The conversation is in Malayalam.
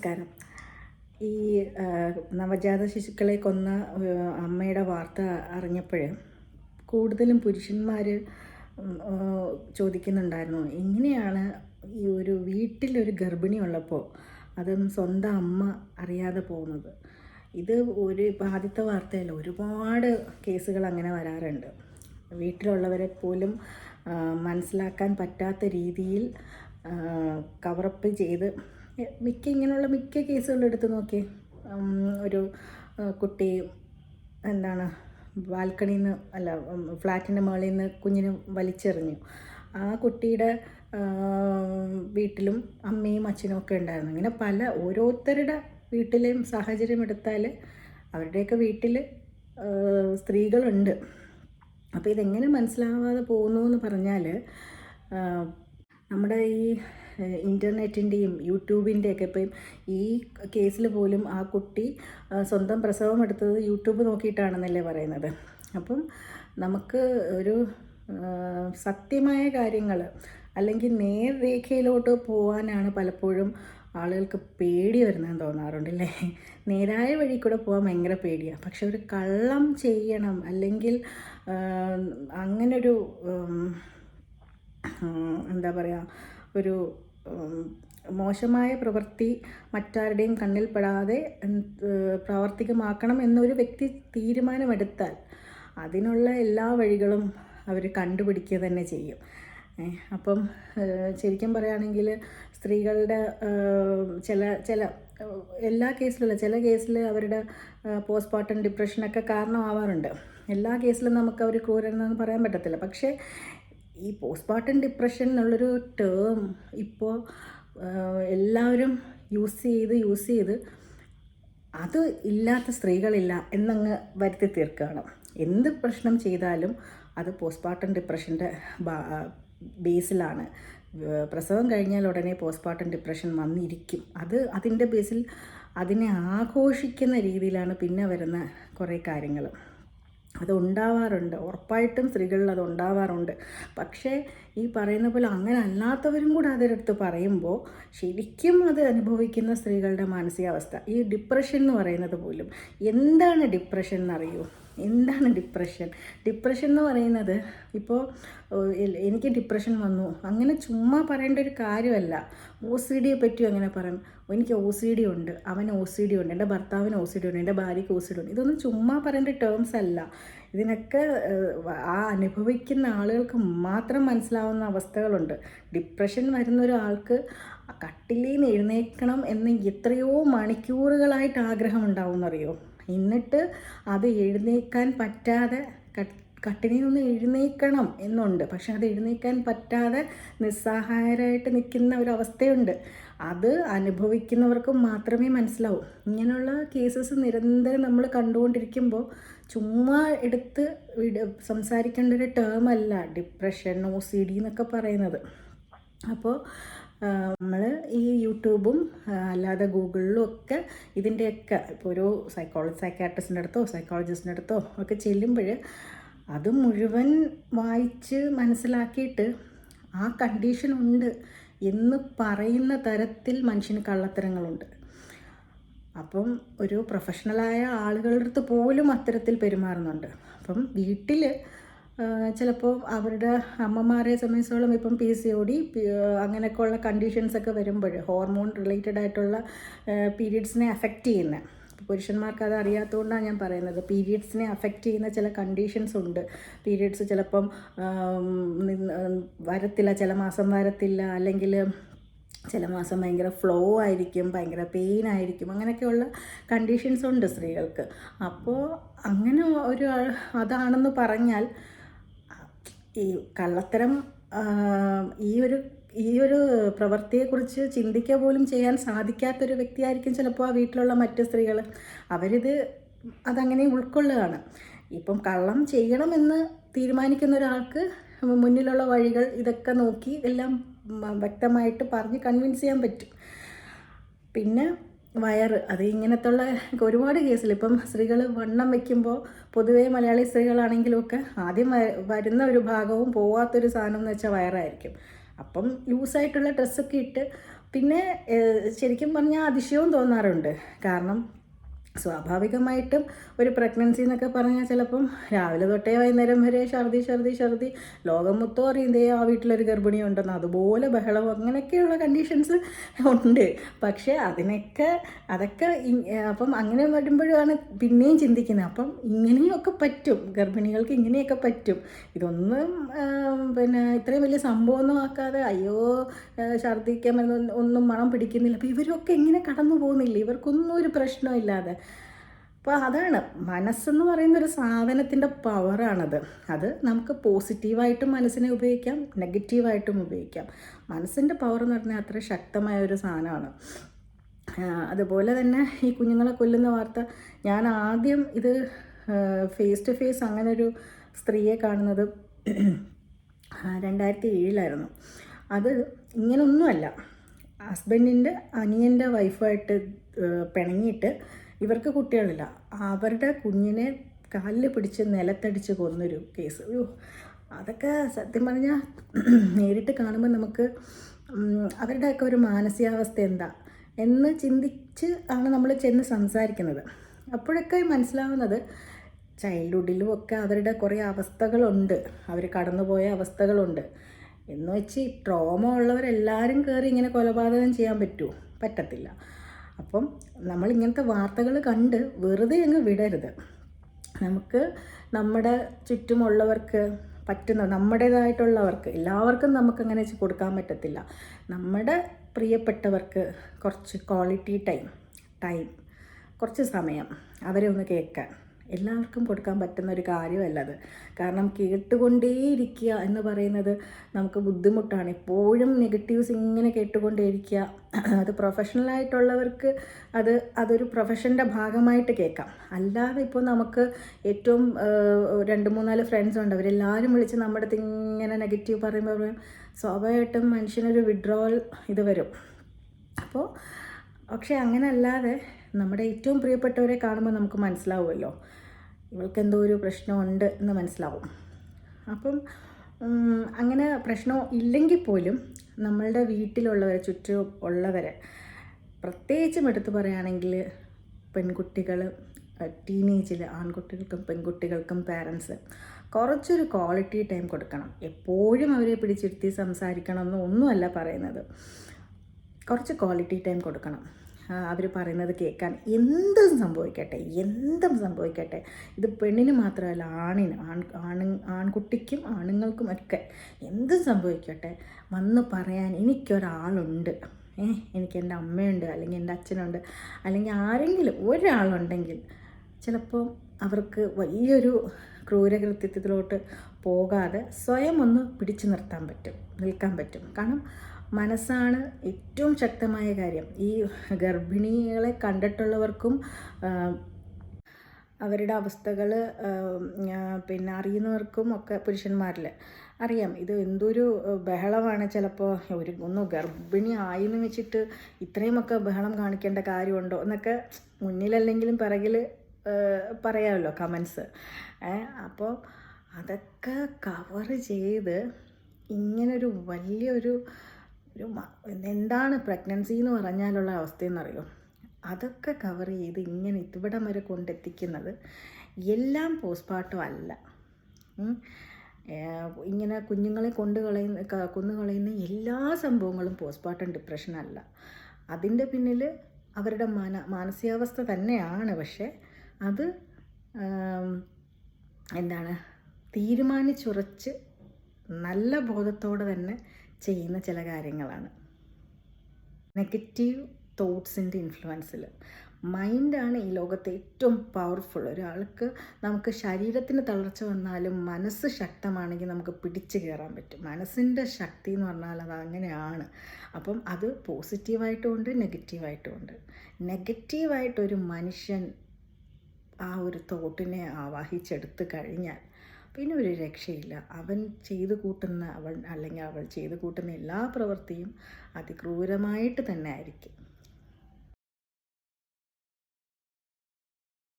നമസ്കാരം. ഈ നവജാത ശിശുക്കളെ കൊന്ന അമ്മയുടെ വാർത്ത അറിഞ്ഞപ്പോൾ കൂടുതലും പുരുഷന്മാർ ചോദിക്കുന്നുണ്ടായിരുന്നു എങ്ങനെയാണ് ഈ ഒരു വീട്ടിലൊരു ഗർഭിണി ഉള്ളപ്പോൾ അതും സ്വന്തം അമ്മ അറിയാതെ പോകുന്നത്? ഇത് ഒരു ഇപ്പം ആദ്യത്തെ വാർത്തയല്ല ഒരുപാട് കേസുകൾ അങ്ങനെ വരാറുണ്ട്. വീട്ടിലുള്ളവരെ പോലും മനസ്സിലാക്കാൻ പറ്റാത്ത രീതിയിൽ കവറപ്പ് ചെയ്ത് മിക്ക ഇങ്ങനെയുള്ള മിക്ക കേസുകളും എടുത്ത് നോക്കി. ഒരു കുട്ടി എന്താണ് ബാൽക്കണിയിൽ നിന്ന് അല്ല ഫ്ലാറ്റിന്റെ മുകളിൽ നിന്ന് കുഞ്ഞിന് വലിച്ചെറിഞ്ഞു. ആ കുട്ടിയുടെ വീട്ടിലും അമ്മയും അച്ഛനും ഒക്കെ ഉണ്ടായിരുന്നു. ഇങ്ങനെ പല ഓരോരുത്തരുടെ വീട്ടിലെയും സാഹചര്യം എടുത്താൽ അവരുടെയൊക്കെ വീട്ടിൽ സ്ത്രീകളുണ്ട്. അപ്പോൾ ഇതെങ്ങനെ മനസ്സിലാവാതെ പോകുന്നു എന്ന് പറഞ്ഞാൽ നമ്മുടെ ഈ ഇന്റർനെറ്റിന്റെയും യൂട്യൂബിന്റെയൊക്കെ ഇപ്പം ഈ കേസിൽ പോലും ആ കുട്ടി സ്വന്തം പ്രസവം എടുത്തത് യൂട്യൂബ് നോക്കിയിട്ടാണെന്നല്ലേ പറയുന്നത്. അപ്പം നമുക്ക് ഒരു സത്യമായ കാര്യങ്ങൾ അല്ലെങ്കിൽ നേർരേഖയിലോട്ട് പോകാനാണ് പലപ്പോഴും ആളുകൾക്ക് പേടി വരുന്നതെന്ന് തോന്നാറുണ്ടല്ലേ? നേരായ വഴി കൂടെ പോകാൻ ഭയങ്കര പേടിയാണ് പക്ഷെ ഒരു കള്ളം ചെയ്യണം അല്ലെങ്കിൽ അങ്ങനൊരു എന്താ പറയുക ഒരു മോശമായ പ്രവൃത്തി മറ്റാരുടെയും കണ്ണിൽപ്പെടാതെ പ്രാവർത്തികമാക്കണം എന്നൊരു വ്യക്തി തീരുമാനമെടുത്താൽ അതിനുള്ള എല്ലാ വഴികളും അവർ കണ്ടുപിടിക്കുക തന്നെ ചെയ്യും. അപ്പം ശരിക്കും പറയുകയാണെങ്കിൽ സ്ത്രീകളുടെ ചില ചില എല്ലാ കേസിലുള്ള ചില കേസിൽ അവരുടെ പോസ്റ്റ്മോർട്ടം ഡിപ്രഷനൊക്കെ കാരണമാവാറുണ്ട്. എല്ലാ കേസിലും നമുക്ക് അവർ ക്രൂരനെന്ന് പറയാൻ പറ്റത്തില്ല. പക്ഷേ ഈ പോസ്റ്റ്മോർട്ടം ഡിപ്രഷൻ എന്നുള്ളൊരു ടേം ഇപ്പോൾ എല്ലാവരും യൂസ് ചെയ്ത് യൂസ് ചെയ്ത് അത് ഇല്ലാത്ത സ്ത്രീകളില്ല എന്നങ്ങ് വരുത്തി തീർക്കുകയാണ്. എന്ത് പ്രശ്നം ചെയ്താലും അത് പോസ്റ്റ്മോർട്ടം ഡിപ്രഷന്റെ ബേസിലാണ് പ്രസവം കഴിഞ്ഞാൽ ഉടനെ പോസ്റ്റ്മോർട്ടം ഡിപ്രഷൻ വന്നിരിക്കും. അത് അതിന്റെ ബേസിൽ അതിനെ ആഘോഷിക്കുന്ന രീതിയിലാണ് പിന്നെ വരുന്ന കുറേ കാര്യങ്ങൾ. അത് ഉണ്ടാവാറുണ്ട് ഉറപ്പായിട്ടും സ്ത്രീകളിൽ അത് ഉണ്ടാവാറുണ്ട്. പക്ഷേ ഈ പറയുന്ന പോലെ അങ്ങനെ അല്ലാത്തവരും കൂടെ അതിനടുത്ത് പറയുമ്പോൾ ശരിക്കും അത് അനുഭവിക്കുന്ന സ്ത്രീകളുടെ മാനസികാവസ്ഥ. ഈ ഡിപ്രഷൻ എന്ന് പറയുന്നത് പോലും എന്താണ് ഡിപ്രഷൻ എന്നറിയൂ? എന്താണ് ഡിപ്രഷൻ ഡിപ്രഷൻ എന്ന് പറയുന്നത് ഇപ്പോൾ എനിക്ക് ഡിപ്രഷൻ വന്നു. അങ്ങനെ ചുമ്മാ പറയേണ്ട ഒരു കാര്യമല്ല. ഒ സി ഡിയെ പറ്റി അങ്ങനെ പറയും. എനിക്ക് ഒ സി ഡി ഉണ്ട്. അവന് ഒ സി ഡി ഉണ്ട്. എന്റെ ഭർത്താവിന് ഒ സി ഡി ഉണ്ട്. എന്റെ ഭാര്യയ്ക്ക് ഒ സി ഡി ഉണ്ട്. ഇതൊന്നും ചുമ്മാ പറയേണ്ട ടേംസ് അല്ല. ഇതിനൊക്കെ ആ അനുഭവിക്കുന്ന ആളുകൾക്ക് മാത്രം മനസ്സിലാവുന്ന അവസ്ഥകളുണ്ട്. ഡിപ്രഷൻ വരുന്ന ഒരാൾക്ക് കട്ടിലിൽ നിന്ന് എഴുന്നേൽക്കണം എന്ന് എത്രയോ മണിക്കൂറുകളായിട്ട് ആഗ്രഹം ഉണ്ടാവും എന്നറിയോ എന്നിട്ട് അത് എഴുന്നേൽക്കാൻ പറ്റാതെ കട്ട് കട്ടിലിൽ നിന്ന് എഴുന്നേൽക്കണം എന്നുണ്ട്. പക്ഷെ അത് എഴുന്നേൽക്കാൻ പറ്റാതെ നിസ്സഹായരായിട്ട് നിൽക്കുന്ന ഒരവസ്ഥയുണ്ട്. അത് അനുഭവിക്കുന്നവർക്ക് മാത്രമേ മനസ്സിലാവൂ. ഇങ്ങനെയുള്ള കേസസ് നിരന്തരം നമ്മൾ കണ്ടുകൊണ്ടിരിക്കുമ്പോൾ ചുമ്മാ എടുത്ത് സംസാരിക്കേണ്ട ഒരു ടേം അല്ല ഡിപ്രഷൻ ഒ സി ഡി എന്നൊക്കെ പറയുന്നത്. അപ്പോൾ നമ്മൾ ഈ യൂട്യൂബും അല്ലാതെ ഗൂഗിളിലും ഒക്കെ ഇതിന്റെയൊക്കെ ഇപ്പോൾ ഒരു സൈക്കോളജി സൈക്കാട്രിസ്റ്റിന്റെ അടുത്തോ സൈക്കോളജിസ്റ്റിന്റെ അടുത്തോ ഒക്കെ ചെല്ലുമ്പോൾ അത് മുഴുവൻ വായിച്ച് മനസ്സിലാക്കിയിട്ട് ആ കണ്ടീഷൻ ഉണ്ട് എന്ന് പറയുന്ന തരത്തിൽ മനുഷ്യന് കള്ളത്തരങ്ങളുണ്ട്. അപ്പം ഒരു പ്രൊഫഷണലായ ആളുകളുടെ അടുത്ത് പോലും അത്തരത്തിൽ പെരുമാറുന്നുണ്ട്. അപ്പം വീട്ടിൽ ചിലപ്പോൾ അവരുടെ അമ്മമാരെ സംബന്ധിച്ചോളം ഇപ്പം പി സി ഒ ഡി അങ്ങനെയൊക്കെ ഉള്ള കണ്ടീഷൻസ് ഒക്കെ വരുമ്പോൾ ഹോർമോൺ റിലേറ്റഡ് ആയിട്ടുള്ള പീരീഡ്സിനെ അഫക്റ്റ് ചെയ്യുന്ന. പുരുഷന്മാർക്ക് അത് അറിയാത്തതുകൊണ്ടാണ് ഞാൻ പറയുന്നത്. പീരീഡ്സിനെ അഫക്റ്റ് ചെയ്യുന്ന ചില കണ്ടീഷൻസ് ഉണ്ട്. പീരീഡ്സ് ചിലപ്പം വരത്തില്ല ചില മാസം വരത്തില്ല അല്ലെങ്കിൽ ചില മാസം ഭയങ്കര ഫ്ലോ ആയിരിക്കും ഭയങ്കര പെയിൻ ആയിരിക്കും. അങ്ങനെയൊക്കെയുള്ള കണ്ടീഷൻസ് ഉണ്ട് സ്ത്രീകൾക്ക്. അപ്പോൾ അങ്ങനെ ഒരു അതാണെന്ന് പറഞ്ഞാൽ ഈ കള്ളത്തരം ഈ ഒരു ഈ ഒരു പ്രവൃത്തിയെക്കുറിച്ച് ചിന്തിക്കുക പോലും ചെയ്യാൻ സാധിക്കാത്തൊരു വ്യക്തിയായിരിക്കും ചിലപ്പോൾ ആ വീട്ടിലുള്ള മറ്റ് സ്ത്രീകൾ. അവരിത് അതങ്ങനെ ഉൾക്കൊള്ളുകയാണ്. ഇപ്പം കള്ളം ചെയ്യണമെന്ന് തീരുമാനിക്കുന്ന ഒരാൾക്ക് മുന്നിലുള്ള വഴികൾ ഇതൊക്കെ നോക്കി എല്ലാം വ്യക്തമായിട്ട് പറഞ്ഞ് കൺവിൻസ് ചെയ്യാൻ പറ്റും. പിന്നെ വയറ് അത് ഇങ്ങനത്തുള്ള ഒരുപാട് കേസിൽ ഇപ്പം സ്ത്രീകൾ വണ്ണം വെക്കുമ്പോൾ പൊതുവേ മലയാളി സ്ത്രീകളാണെങ്കിലുമൊക്കെ ആദ്യം വരുന്ന ഒരു ഭാഗവും പോവാത്തൊരു സാധനം എന്ന് വെച്ചാൽ വയറായിരിക്കും. അപ്പം ലൂസായിട്ടുള്ള ഡ്രസ്സൊക്കെ ഇട്ട് പിന്നെ ശരിക്കും പറഞ്ഞാൽ അതിശയവും തോന്നാറുണ്ട്. കാരണം സ്വാഭാവികമായിട്ടും ഒരു പ്രഗ്നൻസി എന്നൊക്കെ പറഞ്ഞാൽ ചിലപ്പം രാവിലെ തൊട്ടേ വൈകുന്നേരം വരെ ഛർദി ഛർദി ഛർദി. ലോകം മൊത്തം അറിയുന്നേ ആ വീട്ടിലൊരു ഗർഭിണി ഉണ്ടെന്ന്. അതുപോലെ ബഹളം അങ്ങനെയൊക്കെയുള്ള കണ്ടീഷൻസ് ഉണ്ട്. പക്ഷേ അതിനൊക്കെ അതൊക്കെ അപ്പം അങ്ങനെ വരുമ്പോഴാണ് പിന്നെയും ചിന്തിക്കുന്നത്. അപ്പം ഇങ്ങനെയൊക്കെ പറ്റും. ഗർഭിണികൾക്ക് ഇങ്ങനെയൊക്കെ പറ്റും. ഇതൊന്നും പിന്നെ ഇത്രയും വലിയ സംഭവമൊന്നും ആക്കാതെ അയ്യോ ഛർദിക്കാൻ ഒന്നും മണം പിടിക്കുന്നില്ല. അപ്പോൾ ഇവരൊക്കെ ഇങ്ങനെ കടന്നു പോകുന്നില്ല ഇവർക്കൊന്നും ഒരു പ്രശ്നമില്ലാതെ അപ്പോൾ അതാണ് മനസ്സെന്ന് പറയുന്ന ഒരു സാധനത്തിന്റെ പവറാണത് അത് നമുക്ക് പോസിറ്റീവായിട്ടും മനസ്സിനെ ഉപയോഗിക്കാം നെഗറ്റീവായിട്ടും ഉപയോഗിക്കാം. മനസ്സിന്റെ പവർ എന്ന് പറഞ്ഞാൽ അത്ര ശക്തമായ ഒരു സാധനമാണ് അതുപോലെ തന്നെ ഈ കുഞ്ഞുങ്ങളെ കൊല്ലുന്ന വാർത്ത ഞാൻ ആദ്യം ഇത് ഫേസ് ടു ഫേസ് അങ്ങനെ ഒരു സ്ത്രീയെ കാണുന്നത് രണ്ടായിരത്തി ഏഴിലായിരുന്നു അത് ഇങ്ങനൊന്നുമല്ല. ഹസ്ബൻഡിന്റെ അനിയന്റെ വൈഫായിട്ട് പിണങ്ങിയിട്ട് ഇവർക്ക് കുട്ടികളില്ല. അവരുടെ കുഞ്ഞിനെ കാലിൽ പിടിച്ച് നിലത്തടിച്ച് കൊന്നൊരു കേസ്. അതൊക്കെ സത്യം പറഞ്ഞാൽ നേരിട്ട് കാണുമ്പോൾ നമുക്ക് അവരുടെയൊക്കെ ഒരു മാനസികാവസ്ഥ എന്താ എന്ന് ചിന്തിച്ച് ആണ് നമ്മൾ ചെന്ന് സംസാരിക്കുന്നത്. അപ്പോഴൊക്കെ മനസ്സിലാവുന്നത് ചൈൽഡ്ഹുഡിലും ഒക്കെ അവരുടെ കുറേ അവസ്ഥകളുണ്ട്. അവർ കടന്നുപോയ അവസ്ഥകളുണ്ട്. എന്ന് വെച്ച് ട്രോമ ഉള്ളവരെല്ലാവരും കയറി ഇങ്ങനെ കൊലപാതകം ചെയ്യാൻ പറ്റുമോ പറ്റത്തില്ല. അപ്പം നമ്മൾ ഇങ്ങനത്തെ വാർത്തകൾ കണ്ട് വെറുതെ അങ്ങ് വിടരുത്. നമുക്ക് നമ്മുടെ ചുറ്റുമുള്ളവർക്ക് പറ്റുന്ന നമ്മുടേതായിട്ടുള്ളവർക്ക് എല്ലാവർക്കും നമുക്കങ്ങനെ വെച്ച് കൊടുക്കാൻ പറ്റത്തില്ല. നമ്മുടെ പ്രിയപ്പെട്ടവർക്ക് കുറച്ച് ക്വാളിറ്റി ടൈം ടൈം കുറച്ച് സമയം അവരെ ഒന്ന് കേൾക്കാൻ. എല്ലാവർക്കും കൊടുക്കാൻ പറ്റുന്ന ഒരു കാര്യമല്ല അത് കാരണം കേട്ടുകൊണ്ടേയിരിക്കുക എന്ന് പറയുന്നത് നമുക്ക് ബുദ്ധിമുട്ടാണ്. എപ്പോഴും നെഗറ്റീവ്സ് ഇങ്ങനെ കേട്ടുകൊണ്ടേയിരിക്കുക. അത് പ്രൊഫഷണലായിട്ടുള്ളവർക്ക് അത് അതൊരു പ്രൊഫഷന്റെ ഭാഗമായിട്ട് കേൾക്കാം. അല്ലാതെ ഇപ്പോൾ നമുക്ക് ഏറ്റവും രണ്ട് മൂന്നാൽ ഫ്രണ്ട്സ് ഉണ്ട്. അവരെല്ലാവരും വിളിച്ച് നമ്മുടെ അടുത്ത് ഇങ്ങനെ നെഗറ്റീവ് പറയുമ്പോൾ പറയും സ്വാഭാവികമായിട്ടും മനുഷ്യനൊരു വിഡ്രോവൽ ഇത് വരും. അപ്പോൾ പക്ഷേ അങ്ങനെ അല്ലാതെ നമ്മുടെ ഏറ്റവും പ്രിയപ്പെട്ടവരെ കാണുമ്പോൾ നമുക്ക് മനസ്സിലാവുമല്ലോ. ഇവൾക്ക് എന്തോ ഒരു പ്രശ്നമുണ്ട് എന്ന് മനസ്സിലാവും. അപ്പം അങ്ങനെ പ്രശ്നം ഇല്ലെങ്കിൽ പോലും നമ്മളുടെ വീട്ടിലുള്ളവരെ ചുറ്റും ഉള്ളവരെ പ്രത്യേകിച്ചും എടുത്തു പറയുകയാണെങ്കിൽ പെൺകുട്ടികൾ ടീനേജിൽ ആൺകുട്ടികൾക്കും പെൺകുട്ടികൾക്കും പാരൻസ് കുറച്ചൊരു ക്വാളിറ്റി ടൈം കൊടുക്കണം. എപ്പോഴും അവരെ പിടിച്ചിരുത്തി സംസാരിക്കണം എന്നൊന്നുമല്ല പറയുന്നത്. കുറച്ച് ക്വാളിറ്റി ടൈം കൊടുക്കണം. അവർ പറയുന്നത് കേൾക്കാൻ എന്തും സംഭവിക്കട്ടെ എന്തും സംഭവിക്കട്ടെ. ഇത് പെണ്ണിന് മാത്രമല്ല ആണിന് ആൺ ആണ് ആൺകുട്ടിക്കും ആണുങ്ങൾക്കും ഒക്കെ എന്തും സംഭവിക്കട്ടെ. വന്ന് പറയാൻ എനിക്കൊരാളുണ്ട്. ഏ എനിക്ക് എന്റെ അമ്മയുണ്ട് അല്ലെങ്കിൽ എന്റെ അച്ഛനുണ്ട് അല്ലെങ്കിൽ ആരെങ്കിലും ഒരാളുണ്ടെങ്കിൽ ചിലപ്പോൾ അവർക്ക് വലിയൊരു ക്രൂരകൃത്യത്തിലോട്ട് പോകാതെ സ്വയം ഒന്ന് പിടിച്ചു നിർത്താൻ പറ്റും നിൽക്കാൻ പറ്റും. കാരണം മനസ്സാണ് ഏറ്റവും ശക്തമായ കാര്യം. ഈ ഗർഭിണികളെ കണ്ടിട്ടുള്ളവർക്കും അവരുടെ അവസ്ഥകൾ പിന്നെ അറിയുന്നവർക്കും ഒക്കെ പുരുഷന്മാരിൽ അറിയാം. ഇത് എന്തൊരു ബഹളമാണ് ചിലപ്പോൾ ഒരു ഒന്ന് ഗർഭിണി ആയിന്ന് വെച്ചിട്ട് ഇത്രയുമൊക്കെ ബഹളം കാണിക്കേണ്ട കാര്യമുണ്ടോ എന്നൊക്കെ മുന്നിലല്ലെങ്കിലും പിറകിൽ പറയാമല്ലോ കമൻസ് അപ്പോൾ അതൊക്കെ കവർ ചെയ്ത് ഇങ്ങനൊരു വലിയൊരു ഒരു എന്താണ് പ്രഗ്നൻസി എന്ന് പറഞ്ഞാലുള്ള അവസ്ഥയെന്നറിയോ? അതൊക്കെ കവർ ചെയ്ത് ഇങ്ങനെ ഇവിടം വരെ കൊണ്ടെത്തിക്കുന്നത് എല്ലാം പോസ്റ്റ്മോർട്ടം അല്ല. ഇങ്ങനെ കുഞ്ഞുങ്ങളെ കൊണ്ടു കളയുന്ന കൊന്നു കളയുന്ന എല്ലാ സംഭവങ്ങളും പോസ്റ്റ്മോർട്ടം ഡിപ്രഷൻ അല്ല. അതിന്റെ പിന്നിൽ അവരുടെ മാന മാനസികാവസ്ഥ തന്നെയാണ്. പക്ഷേ അത് എന്താണ്? തീരുമാനിച്ചുറച്ച് നല്ല ബോധത്തോടെ തന്നെ ചെയ്യുന്ന ചില കാര്യങ്ങളാണ്. നെഗറ്റീവ് തോട്ട്സിന്റെ ഇൻഫ്ലുവൻസിൽ മൈൻഡാണ് ഈ ലോകത്തെ ഏറ്റവും പവർഫുൾ ഒരാൾക്ക് നമുക്ക് ശരീരത്തിന് തളർച്ച വന്നാലും മനസ്സ് ശക്തമാണെങ്കിൽ നമുക്ക് പിടിച്ചു കയറാൻ പറ്റും. മനസ്സിന്റെ ശക്തി എന്ന് പറഞ്ഞാൽ അത് അങ്ങനെയാണ്. അപ്പം അത് പോസിറ്റീവായിട്ടും ഉണ്ട് നെഗറ്റീവായിട്ടും ഉണ്ട് നെഗറ്റീവായിട്ടൊരു മനുഷ്യൻ ആ ഒരു തോട്ടിനെ ആവാഹിച്ചെടുത്ത് കഴിഞ്ഞാൽ പിന്നെ ഒരു രക്ഷയില്ല. അവൻ ചെയ്തു കൂട്ടുന്ന അവൻ അല്ലെങ്കിൽ അവൾ ചെയ്തു കൂട്ടുന്ന എല്ലാ പ്രവൃത്തിയും അതിക്രൂരമായിട്ട് തന്നെ ആയിരിക്കും.